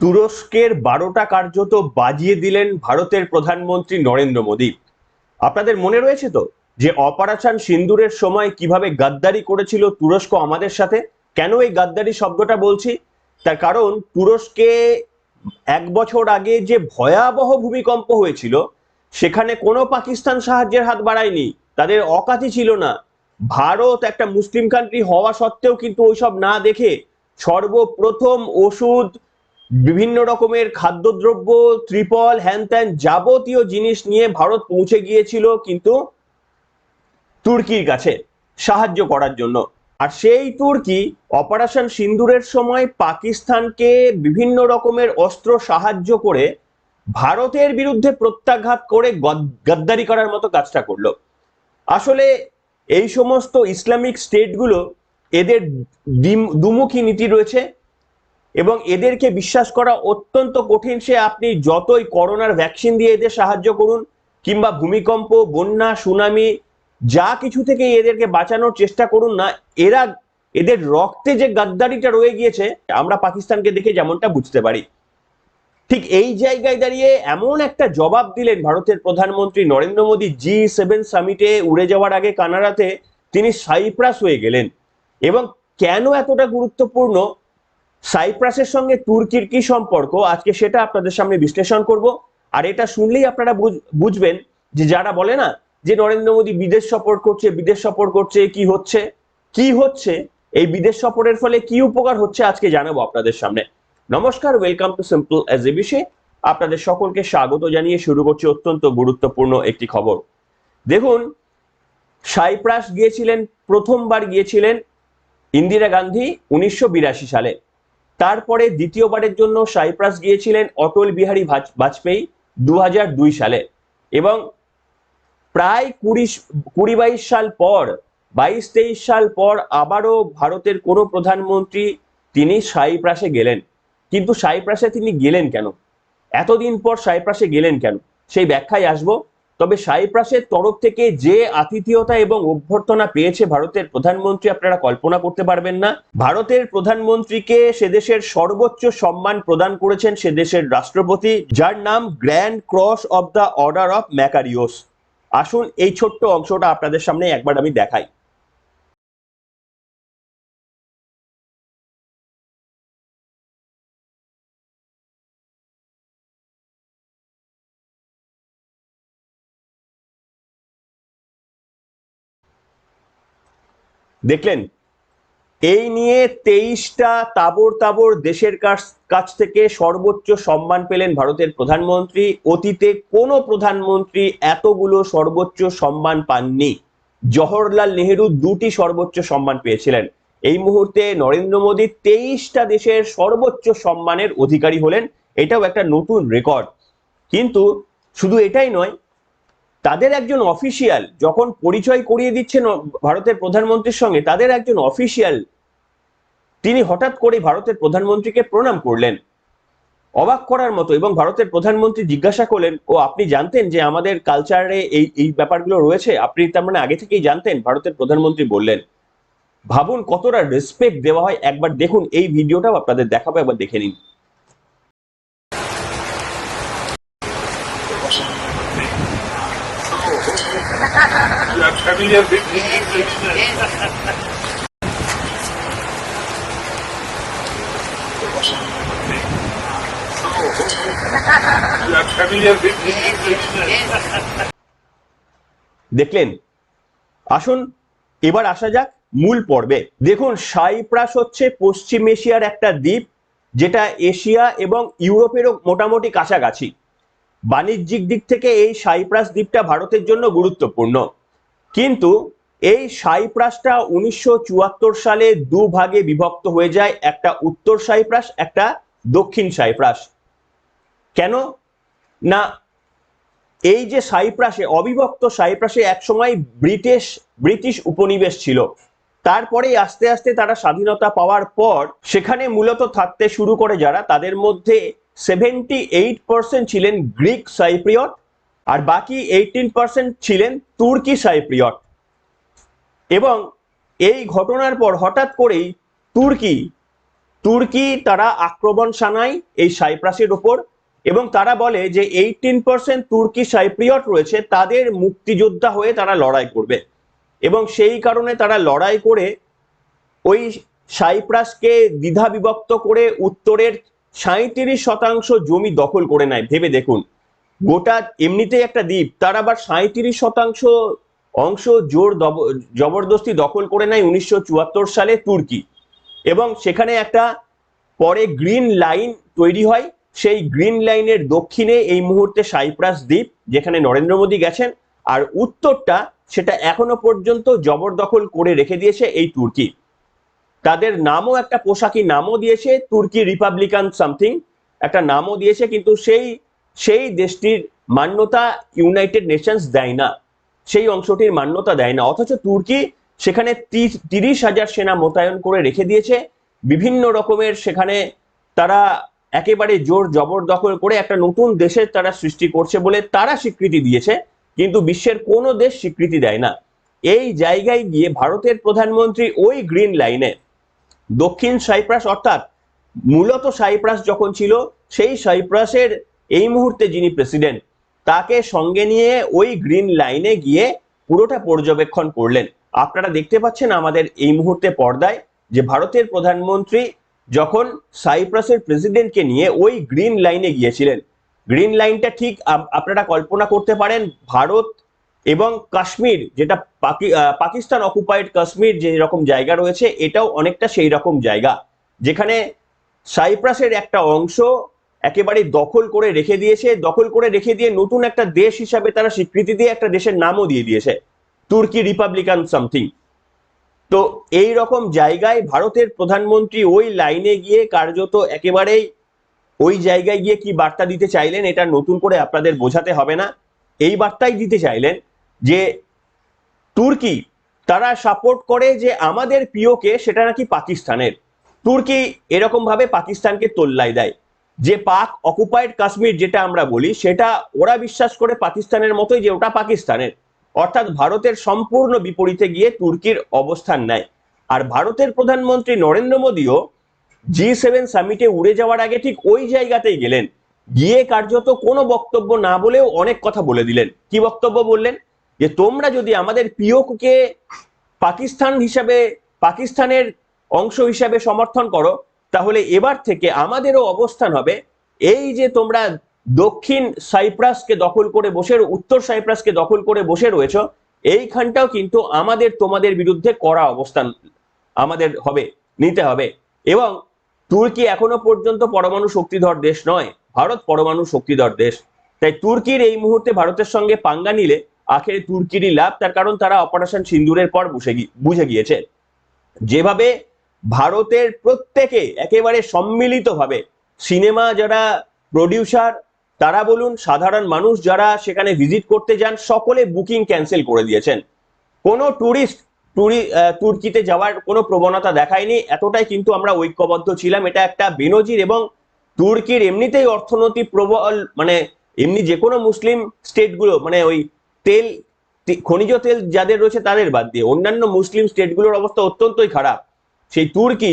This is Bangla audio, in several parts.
তুরস্কের বারোটা কার্যত বাজিয়ে দিলেন ভারতের প্রধানমন্ত্রী নরেন্দ্র মোদী। আপনাদের মনে রয়েছে তো যে অপারেশন সিন্দুরের সময় কীভাবে গাদ্দারি করেছিল তুরস্ক আমাদের সাথে? কেন এই গাদ্দারি শব্দটা বলছি? তার কারণ তুরস্কে এক বছর আগে যে ভয়াবহ ভূমিকম্প হয়েছিল, সেখানে কোনো পাকিস্তান সাহায্যের হাত বাড়ায়নি। তাদের অকাতি ছিল না। ভারত একটা মুসলিম কান্ট্রি হওয়া সত্ত্বেও কিন্তু ওইসব না দেখে সর্বপ্রথম ওষুধ বিভিন্ন রকমের খাদ্যদ্রব্য, ত্রিপল হ্যান ত্যান যাবতীয় জিনিস নিয়ে ভারত পৌঁছে গিয়েছিল কিন্তু তুর্কির কাছে সাহায্য করার জন্য। আর সেই তুর্কি অপারেশন সিন্দুরের সময় পাকিস্তানকে বিভিন্ন রকমের অস্ত্র সাহায্য করে ভারতের বিরুদ্ধে প্রত্যাঘাত করে গদ- গাদ্দারি করার মতো কাজটা করল। আসলে এই সমস্ত ইসলামিক স্টেটগুলো এদের দুমুখী নীতি রয়েছে। এবং এদেরকে বিশ্বাস করা অত্যন্ত কঠিন। সে আপনি যতই করোনার ভ্যাকসিন দিয়ে এদের সাহায্য করুন, কিংবা ভূমিকম্প, বন্যা সুনামি যা কিছু থেকে এদেরকে বাঁচানোর চেষ্টা করুন না, এরা এদের রক্তে যে গাদ্দারিটা রয়ে গিয়েছে, আমরা পাকিস্তানকে দেখে যেমনটা বুঝতে পারি। ঠিক এই জায়গায় দাঁড়িয়ে এমন একটা জবাব দিলেন ভারতের প্রধানমন্ত্রী নরেন্দ্র মোদী জি সেভেন সামিটে উড়ে যাওয়ার আগে কানাডাতে। তিনি সাইপ্রাস হয়ে গেলেন। এবং কেন এতটা গুরুত্বপূর্ণ? সাইপ্রাসের সঙ্গে তুর্কির কি সম্পর্ক? আজকে সেটা আপনাদের সামনে বিশ্লেষণ করব। আর এটা শুনলেই আপনারা বুঝ- বুঝবেন যে যারা বলে না যে নরেন্দ্র মোদী বিদেশ সফর করছে, বিদেশ সফর করছে, কি হচ্ছে? কি হচ্ছে? এই বিদেশ সফরের ফলে কি উপকার হচ্ছে? আজকে জানাব আপনাদের সামনে। নমস্কার ওয়েলকাম টু সিম্পল এজ এ বিষয়ে আপনাদের সকলকে স্বাগত জানিয়ে শুরু করছি অত্যন্ত গুরুত্বপূর্ণ একটি খবর। দেখুন, সাইপ্রাস গিয়েছিলেন, প্রথমবার গিয়েছিলেন ইন্দিরা গান্ধী উনিশশো বিরাশি সালে। তারপরে দ্বিতীয়বারের জন্য সাইপ্রাস গিয়েছিলেন অটল বিহারী বাজপেয়ী দু সালে। এবং প্রায় কুড়ি কুড়ি বাইশ সাল পর, বাইশ তেইশ সাল পর আবারও ভারতের কোনো প্রধানমন্ত্রী তিনি সাইপ্রাসে গেলেন। কিন্তু সাইপ্রাসে তিনি গেলেন কেন? এতদিন পর সাইপ্রাসে গেলেন কেন? সেই ব্যাখ্যায় আসব। তবে সাইপ্রাসের তরফ থেকে যে আতিথেয়তা এবং অভ্যর্থনা পেয়েছে ভারতের প্রধানমন্ত্রী, আপনারা কল্পনা করতে পারবেন না। ভারতের প্রধানমন্ত্রীকে সে দেশের সর্বোচ্চ সম্মান প্রদান করেছেন সে দেশের রাষ্ট্রপতি, যার নাম grand cross of the order of Makarios. আসুন এই ছোট্ট অংশটা আপনাদের সামনে একবার আমি দেখাই। দেখলেন, এই নিয়ে তেইশটা তাবর তাবর দেশের কাছ থেকে সর্বোচ্চ সম্মান পেলেন ভারতের প্রধানমন্ত্রী। অতীতে কোনো প্রধানমন্ত্রী এতগুলো সর্বোচ্চ সম্মান পাননি। জওহরলাল নেহেরু দুটি সর্বোচ্চ সম্মান পেয়েছিলেন। এই মুহূর্তে নরেন্দ্র মোদী তেইশটা দেশের সর্বোচ্চ সম্মানের অধিকারী হলেন। এটাও একটা নতুন রেকর্ড। কিন্তু শুধু এটাই নয় তাদের একজন অফিসিয়াল যখন পরিচয় করিয়ে দিচ্ছেন ভারতের প্রধানমন্ত্রীর সঙ্গে, তাদের একজন অফিসিয়াল তিনি হঠাৎ করে ভারতের প্রধানমন্ত্রীকে প্রণাম করলেন। অবাক করার মতো এবং ভারতের প্রধানমন্ত্রী জিজ্ঞাসা করলেন, ও, আপনি জানতেন যে আমাদের কালচারে এই এই ব্যাপারগুলো রয়েছে? আপনি তার মানে আগে থেকেই জানতেন, ভারতের প্রধানমন্ত্রী বললেন। ভাবুন কতটা রেসপেক্ট দেওয়া হয়। একবার দেখুন, এই ভিডিওটাও আপনাদের দেখাবো, একবার দেখে নিন। You are familiar with. দেখলেন? আসুন, এবার আসা যাক মূল পর্বে। দেখুন, সাইপ্রাস হচ্ছে পশ্চিম এশিয়ার একটা দ্বীপ, যেটা এশিয়া এবং ইউরোপেরও মোটামুটি কাছাকাছি। বাণিজ্যিক দিক থেকে এই সাইপ্রাস দ্বীপটা ভারতের জন্য গুরুত্বপূর্ণ। কিন্তু এই সাইপ্রাসটা উনিশশো চুয়াত্তর সালে দু ভাগে বিভক্ত হয়ে যায়, একটা উত্তর সাইপ্রাস, একটা দক্ষিণ সাইপ্রাস। কেন? না, এই যে সাইপ্রাসে, অবিভক্ত সাইপ্রাসে একসময় ব্রিটিশ ব্রিটিশ উপনিবেশ ছিল। তারপরে আস্তে আস্তে তারা স্বাধীনতা পাওয়ার পর সেখানে মূলত থাকতে শুরু করে যারা। তাদের মধ্যে সেভেন্টি এইট পার্সেন্ট ছিলেন গ্রিক সাইপ্রিয়ট আর বাকি এইটিন পার্সেন্ট ছিলেন তুর্কি সাইপ্রিয়ট। এবং এই ঘটনার পর হঠাৎ করেই তুর্কি তুর্কি তারা আক্রমণ শানায় এই সাইপ্রাসের ওপর এবং তারা বলে যে এইটিন পার্সেন্ট তুর্কি সাইপ্রিয়ট রয়েছে, তাদের মুক্তিযোদ্ধা হয়ে তারা লড়াই করবে। এবং সেই কারণে তারা লড়াই করে ওই সাইপ্রাসকে দ্বিধা বিভক্ত করে উত্তরের সাঁত্রিশ শতাংশ জমি দখল করে নেয়। ভেবে দেখুন। গোটা এমনিতেই একটা দ্বীপ, তার আবার সাঁত্রিশ শতাংশ অংশ জোর জবরদস্তি দখল করে নেয় উনিশশো চুয়াত্তর সালে তুর্কি। এবং সেখানে একটা পরে গ্রিন লাইন তৈরি হয়, সেই গ্রিন লাইনের দক্ষিণে এই মুহূর্তে সাইপ্রাস দ্বীপ, যেখানে নরেন্দ্র মোদী গেছেন, আর উত্তরটা সেটা এখনও পর্যন্ত জবরদখল করে রেখে দিয়েছে এই তুর্কি। তাদের নামও একটা পোশাকি নামও দিয়েছে, তুর্কি রিপাবলিকান সামথিং, একটা নামও দিয়েছে, কিন্তু সেই সেই দেশটির মান্যতা ইউনাইটেড নেশনস দেয় না। সেই অংশটির মান্যতা দেয় না। অথচ তুর্কি সেখানে তিরিশ হাজার সেনা মোতায়েন করে রেখে দিয়েছে। বিভিন্ন রকমের সেখানে তারা একেবারে জোর জবরদখল করে একটা নতুন দেশের তারা সৃষ্টি করছে বলে তারা স্বীকৃতি দিয়েছে। কিন্তু বিশ্বের কোনো দেশ স্বীকৃতি দেয় না। এই জায়গায় গিয়ে ভারতের প্রধানমন্ত্রী ওই গ্রিন লাইনে দক্ষিণ সাইপ্রাস অর্থাৎ মূলত সাইপ্রাস যখন ছিল, সেই সাইপ্রাসের এই মুহূর্তে যিনি প্রেসিডেন্ট তাকে সঙ্গে নিয়ে ওই গ্রিন লাইনে গিয়ে পুরোটা পর্যবেক্ষণ করলেন। আপনারা দেখতে পাচ্ছেন আমাদের এই মুহূর্তে পর্দায় যে ভারতের প্রধানমন্ত্রী যখন সাইপ্রাসের প্রেসিডেন্টকে নিয়ে ওই গ্রিন লাইনে গিয়েছিলেন। গ্রিন লাইনটা ঠিক আপ- আপনারা কল্পনা করতে পারেন, ভারত এবং কাশ্মীর, যেটা পাকি- পাকিস্তান অকুপাইড কাশ্মীর যে রকম জায়গা রয়েছে, এটাও অনেকটা সেই রকম জায়গা। যেখানে সাইপ্রাসের একটা অংশ একেবারে দখল করে রেখে দিয়েছে, দখল করে রেখে দিয়ে নতুন একটা দেশ হিসাবে তারা স্বীকৃতি দিয়ে একটা দেশের নামও দিয়ে দিয়েছে, তুর্কি রিপাবলিকান সামথিং। তো এই রকম জায়গায় ভারতের প্রধানমন্ত্রী ওই লাইনে গিয়ে কার্যত একেবারেই ওই জায়গায় গিয়ে কি বার্তা দিতে চাইলেন এটা নতুন করে আপনাদের বোঝাতে হবে না। এই বার্তাই দিতে চাইলেন যে তুর্কি, তারা সাপোর্ট করে যে আমাদের প্রিয়কে সেটা নাকি পাকিস্তানের। তুর্কি এরকম ভাবে পাকিস্তানকে তোল্লাই দেয়। যে পাক অকুপাইড কাশ্মীর যেটা আমরা বলি, সেটা ওরা বিশ্বাস করে পাকিস্তানের মতোই যে ওটা পাকিস্তানের। অর্থাৎ ভারতের সম্পূর্ণ বিপরীতে গিয়ে তুর্কির অবস্থান নেয়। আর ভারতের প্রধানমন্ত্রী নরেন্দ্র মোদীও জি সেভেন সামিটে উড়ে যাওয়ার আগে ঠিক ওই জায়গাতেই গেলেন। গিয়ে কার্যত কোনো বক্তব্য না বলেও অনেক কথা বলে দিলেন। কি বক্তব্য বললেন? যে তোমরা যদি আমাদের পিওকে পাকিস্তান হিসাবে, পাকিস্তানের অংশ হিসাবে সমর্থন করো তাহলে এবার থেকে আমাদেরও অবস্থান হবে। এই যে তোমরা দক্ষিণ সাইপ্রাসকে দখল করে বসে উত্তর সাইপ্রাসকে দখল করে বসে রয়েছো, এইখানটাও কিন্তু আমাদের তোমাদের বিরুদ্ধে করা অবস্থান আমাদের হবে, নিতে হবে। এবং তুর্কি এখনও পর্যন্ত পরমাণু শক্তিধর দেশ নয়, ভারত পরমাণু শক্তিধর দেশ। তাই তুর্কির এই মুহূর্তে ভারতের সঙ্গে পাঙ্গা নিলে আখেরে তুর্কিরই লাভ, তার কারণ তারা অপারেশন সিন্দুরের পর বুঝে বুঝে গিয়েছে। যেভাবে ভারতের প্রত্যেকে একেবারে সম্মিলিতভাবে সিনেমা যারা প্রডিউসার তারা বলুন সাধারণ মানুষ যারা সেখানে ভিজিট করতে যান, সকলে বুকিং ক্যান্সেল করে দিয়েছেন। কোনো ট্যুরিস্ট টুরি তুর্কিতে যাওয়ার কোনো প্রবণতা দেখায়নি, এতটাই কিন্তু আমরা ঐক্যবদ্ধ ছিলাম। এটা একটা বেনজির এবং তুর্কির এমনিতেই অর্থনৈতিক প্রবল মানে এমনি যে কোনো মুসলিম স্টেটগুলো মানে ওই তেল খনিজ তেল যাদের রয়েছে তাদের বাদ দিয়ে। অন্যান্য মুসলিম স্টেটগুলোর অবস্থা অত্যন্তই খারাপ। সেই তুর্কি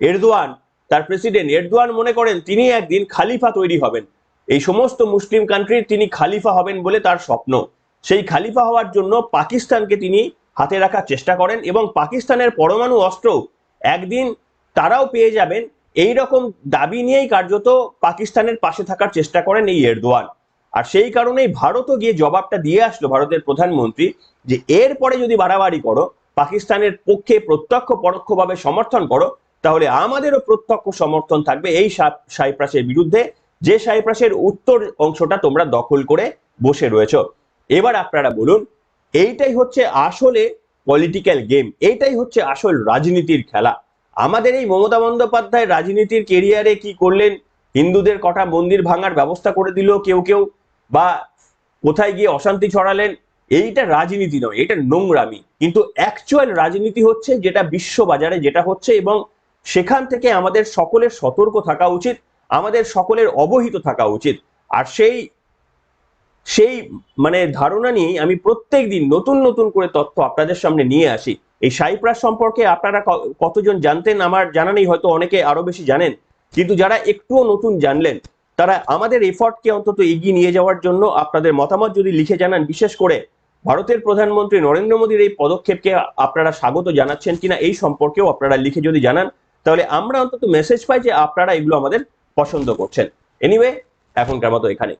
এরদোয়ান, তার প্রেসিডেন্ট এরদোয়ান মনে করেন তিনি একদিন খালিফা তৈরি হবেন। এই সমস্ত মুসলিম কান্ট্রির তিনি খালিফা হবেন বলে তার স্বপ্ন। সেই খালিফা হওয়ার জন্য পাকিস্তানকে তিনি হাতে রাখার চেষ্টা করেন এবং পাকিস্তানের পরমাণু অস্ত্র একদিন তারাও পেয়ে যাবেন। এই রকম দাবি নিয়েই কার্যত পাকিস্তানের পাশে থাকার চেষ্টা করেন এই এরদোয়ান। আর সেই কারণেই ভারতও গিয়ে জবাবটা দিয়ে আসলো ভারতের প্রধানমন্ত্রী যে এরপরে যদি বাড়াবাড়ি করো পাকিস্তানের পক্ষে প্রত্যক্ষ, পরোক্ষভাবে সমর্থন করো, তাহলে আমাদেরও প্রত্যক্ষ সমর্থন থাকবে এই সাইপ্রাসের বিরুদ্ধে। যে সাইপ্রাসের উত্তর অংশটা তোমরা দখল করে বসে রয়েছ। এবার আপনারা বলুন, এইটাই হচ্ছে আসলে পলিটিক্যাল গেম এইটাই হচ্ছে আসল রাজনীতির খেলা। আমাদের এই মমতা বন্দ্যোপাধ্যায় রাজনীতির কেরিয়ারে কি করলেন? হিন্দুদের কটা মন্দির ভাঙার ব্যবস্থা করে দিল কেউ কেউ, বা কোথায় গিয়ে অশান্তি ছড়ালেন? এইটা রাজনীতি নয়, এটা নোংরামি। কিন্তু অ্যাকচুয়াল রাজনীতি হচ্ছে যেটা বিশ্ববাজারে, যেটা হচ্ছে এবং সেখান থেকে আমাদের সকলের সতর্ক থাকা উচিত, আমাদের সকলের অবহিত থাকা উচিত। আর সেই সেই মানে ধারণা নিয়ে আমি প্রত্যেক দিন নতুন নতুন করে তথ্য আপনাদের সামনে নিয়ে আসি। এই সাইপ্রাস সম্পর্কে আপনারা কতজন জানতেন আমার জানা নেই, হয়তো অনেকে আরও বেশি জানেন। কিন্তু যারা একটুও নতুন জানলেন, তারা আমাদের এফর্টকে অন্তত এগিয়ে নিয়ে যাওয়ার জন্য আপনাদের মতামত যদি লিখে জানান, বিশেষ করে ভারতের প্রধানমন্ত্রী নরেন্দ্র মোদীর এই পদক্ষেপকে আপনারা স্বাগত জানাচ্ছেন কিনা এই সম্পর্কেও আপনারা লিখে যদি জানান, তাহলে আমরা অন্তত মেসেজ পাই যে আপনারা এগুলো আমাদের পছন্দ করছেন। এনিওয়ে এখনকার মতো এখানে